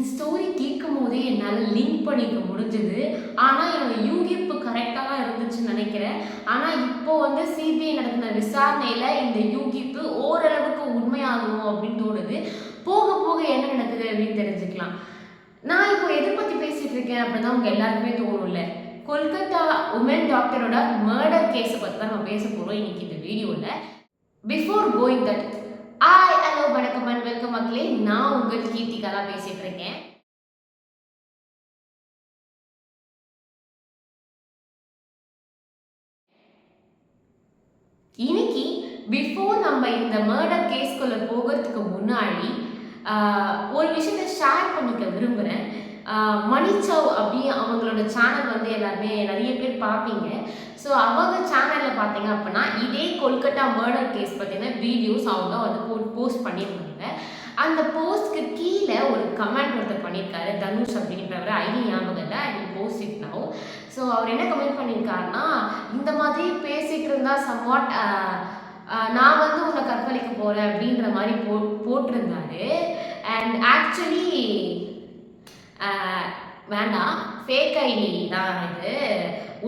இந்த ஸ்டோரி கேட்கும் போதே என்னால் லிங்க் பண்ணிக்க முடிஞ்சது. ஆனால் என்னோட யூகிப்பு கரெக்டாக தான் இருந்துச்சுன்னு நினைக்கிறேன். ஆனால் இப்போ வந்து சிபிஐ நடத்தின விசாரணையில் இந்த யூகிப்பு ஓரளவுக்கு உண்மையாகும் அப்படின்னு தோணுது. போக போக என்ன நடக்குது அப்படின்னு தெரிஞ்சுக்கலாம். நான் இப்போ எதை பற்றி பேசிகிட்டு இருக்கேன் அப்படின்னா உங்கள் எல்லாருக்குமே தோணும்ல. கொல்கத்தா உமன் டாக்டரோட மர்டர் கேஸை பற்றி தான் நம்ம பேச போகிறோம் இன்னைக்கு இந்த வீடியோவில் பிஃபோர் கோயிங் தட் ஐ வணக்கம் அண்ட் வெல்கம் மக்களே. நான் உங்கள் கீர்த்திகா தான் பேசிட்டு இருக்கேன். இன்னைக்கு பிஃபோர் நம்ம இந்த மர்டர் கேஸ்குள்ள போகிறதுக்கு முன்னாடி ஒரு விஷயத்த ஷேர் பண்ணிக்க விரும்புகிறேன் மணிச்சவ் அப்படி அவங்களோட சேனல் வந்து எல்லாருமே நிறைய பேர் பார்ப்பீங்க. ஸோ அவங்க சேனலில் பார்த்தீங்க அப்படின்னா இதே கொல்கட்டா மர்டர் கேஸ் பார்த்தீங்கன்னா வீடியோஸ் அவங்க வந்து போ போஸ்ட் பண்ணியிருந்தாங்க. அந்த போஸ்ட்க்கு கீழே ஒரு கமெண்ட் ஒருத்தர் பண்ணியிருக்காரு தனுஷ் அப்படின்றவர். ஐடி ஞாபகம் இல்லை ஐ போஸ்ட் இட் ஸோ அவர் என்ன கமெண்ட் பண்ணியிருக்காருன்னா இந்த மாதிரி பேசிகிட்டு இருந்தால் சம்வாட் நான் வந்து உன்னை கற்பழிக்க போகிறேன் அப்படின்ற மாதிரி போ போட்டிருந்தாரு. அண்ட் ஆக்சுவலி வேண்டாம். ஃபேக் ஐடி தான் இது.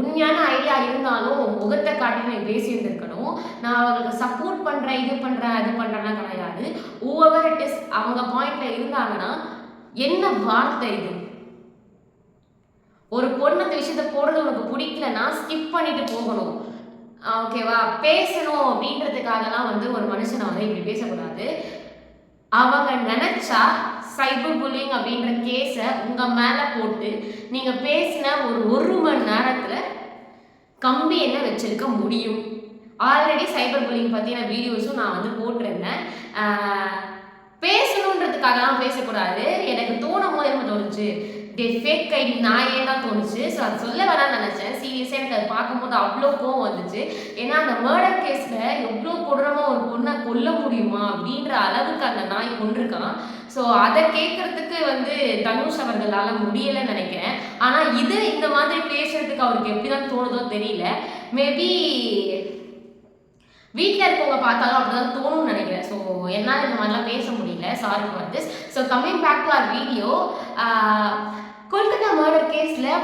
உண்மையான ஐடியா இருந்தாலும் முகத்தை காட்டி நீ பேசியிருந்திருக்கணும். நான் அவங்களுக்கு சப்போர்ட் பண்ணுறேன் இது பண்ணுறேன் அது பண்ணுறேன்னா கிடையாது. ஓவர் இட் இஸ் அவங்க பாயிண்ட்ல இருந்தாங்கன்னா என்ன வார்த்தை இது? ஒரு பொண்ணு அந்த விஷயத்த போடுறது உனக்கு பிடிக்கலன்னா ஸ்கிப் பண்ணிட்டு போகணும். ஓகேவா பேசணும் அப்படின்றதுக்காகலாம் வந்து ஒரு மனுஷனை வந்து இப்படி பேசக்கூடாது. அவங்க நினைச்சா சைபர் புல்லிங் அப்படின்ற கேஸை உங்கள் மேலே போட்டு நீங்கள் பேசின ஒரு ஒரு மணி நேரத்தில் கம்பி என்ன வச்சுருக்க முடியும்? ஆல்ரெடி சைபர் புல்லிங் பற்றின வீடியோஸும் நான் வந்து போட்டிருந்தேன். பேசணுன்றதுக்காகலாம் பேசக்கூடாது. எனக்கு தோணும் போது தோணுச்சு. டே கை நாயே தான் தோணுச்சு. ஸோ அது சொல்ல வேணாம்னு நினச்சேன். சீரியஸாக எனக்கு அது பார்க்கும்போது அவ்வளோ கோவம் வந்துச்சு. ஏன்னா அந்த மர்டர் கேஸில் எவ்வளோ கொடூரமாக ஒரு பொண்ணை கொல்ல முடியுமா அப்படின்ற அளவுக்கு அந்த நாய் கொண்டிருக்கான் ஸோ அதை கேட்குறதுக்கு வந்து தனுஷ் அவர்களால் முடியலைன்னு நினைக்கிறேன். ஆனால் இது இந்த மாதிரி பேசுறதுக்கு அவருக்கு எப்படி தான் தோணுதோ தெரியல. மேபி வீட்டில் இருக்கவங்க பார்த்தாலும் அப்படிதான் தோணும்னு நினைக்கிறேன். ஸோ என்னால் இந்த மாதிரிலாம் பேச முடியல. Sorry for this so coming back to our video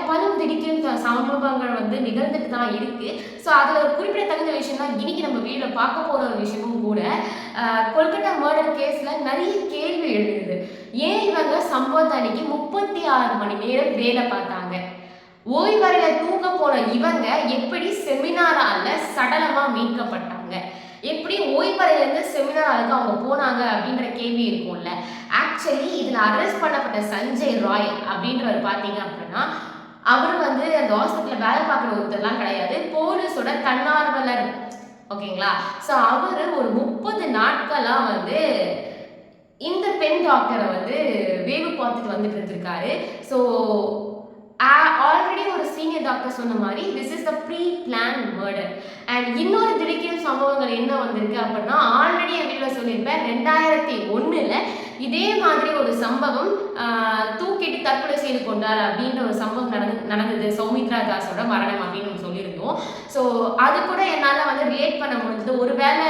பலும் திடிக்கும் சம்பவங்கள் வந்து நிகழ்ந்துட்டு தான் இருக்குது ஸோ அதில் ஒரு குறிப்பிடத்தகுந்த விஷயம் தான் இன்னைக்கு நம்ம வீடியோவில் பார்க்க போகிற ஒரு விஷயமும் கூட கொல்கட்டா மர்டர் கேஸில் நிறைய கேள்வி எழுதுது ஏன் இவங்க சம்பவத்தன்னைக்கு முப்பத்தி ஆறு மணி நேரம் வேலை பார்த்தாங்க? ஓய்வறையில தூங்க போன இவங்க எப்படி செமினாரால சடலமா மீட்கப்பட்டாங்க? எப்படி ஓய்வறையிலேருந்து செமினாராளுக்கு அவங்க போனாங்க அப்படின்ற கேள்வி இருக்கும்ல. ஆக்சுவலி இதில் அரெஸ்ட் பண்ணப்பட்ட சஞ்சய் ராய் அப்படின்றவர் பார்த்தீங்க அப்படின்னா அவர் வந்து அந்த ஹாஸ்பிட்டலில் வேலை பார்க்குற ஒருத்தர்லாம் கிடையாது. போலீஸோட தன்னார்வலர். ஓகேங்களா? ஸோ அவர் ஒரு முப்பது நாட்களாக வந்து இந்த பெண் டாக்டரை வந்து வேவு பார்த்துட்டு வந்துட்டு இருந்திருக்காரு. ஸோ ஆல்ரெடி ஒரு சீனியர் டாக்டர் சொன்ன மாதிரி this is the pre plan murder and இன்னொரு திடுக்கிடும் சம்பவங்கள் என்ன வந்திருக்கு அப்படின்னா ஆல்ரெடி என் வீட்டில் சொல்லியிருப்பேன் ரெண்டாயிரத்தி ஒன்றில் இதே மாதிரி ஒரு சம்பவம் தூ தற்கொலை செய்து கொண்டார் அப்படின்ற ஒரு சம்பவம் நடந்து நடந்தது. சௌமித்ரா தாஸோட மரணம் அப்படின்னு நம்ம சொல்லியிருந்தோம். ஸோ அது கூட என்னால் வந்து ரிலேட் பண்ண வந்து ஒருவேளை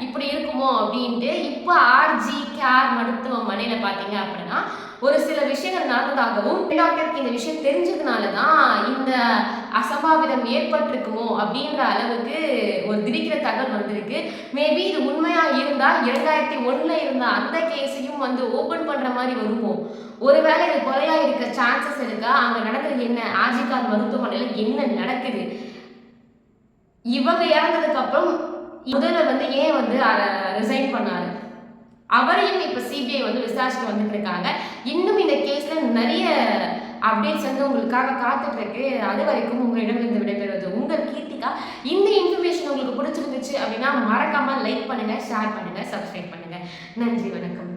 இப்படி இருக்குமோ? அப்படின்ட்டு இப்போ ஆர்ஜி கேர் மருத்துவமனையில் பார்த்தீங்க அப்படின்னா ஒரு சில விஷயங்கள் நடந்ததாகவும் டாக்டருக்கு இந்த விஷயம் தெரிஞ்சதுனால தான் இந்த அசம்பாவிதம் ஏற்பட்டிருக்குமோ அப்படின்ற அளவுக்கு ஒரு திடுக்கிற தகவல் வந்திருக்கு. மேபி இது உண்மையா இருந்தால் இரண்டாயிரத்தி ஒன்றில் இருந்த அந்த கேஸையும் வந்து ஓபன் பண்ற மாதிரி வருமோ? ஒருவேளை இது கொலையா இருக்க சான்சஸ் இருக்கா? அங்க நடந்தது என்ன? ஆஜிகார் மருத்துவமனையில் என்ன நடக்குது? இவங்க இறந்ததுக்கு அப்புறம் முதல்வர் வந்து ஏன் வந்து ரிசைன் பண்ணாரு? அவரையும் இப்ப சிபிஐ வந்து விசாரிச்சுட்டு வந்துட்டு இருக்காங்க இன்னும் இந்த கேஸ்ல நிறைய அப்டேட்ஸ் வந்து உங்களுக்காக காத்துட்டு இருக்கு அது வரைக்கும் உங்களிடம் இருந்து விடைபெறுவது உங்கள் கீர்த்திகா. இந்த இன்ஃபர்மேஷன் உங்களுக்கு பிடிச்சிருந்துச்சு அப்படின்னா மறக்காம லைக் பண்ணுங்க ஷேர் பண்ணுங்க சப்ஸ்கிரைப் பண்ணுங்க. நன்றி வணக்கம்.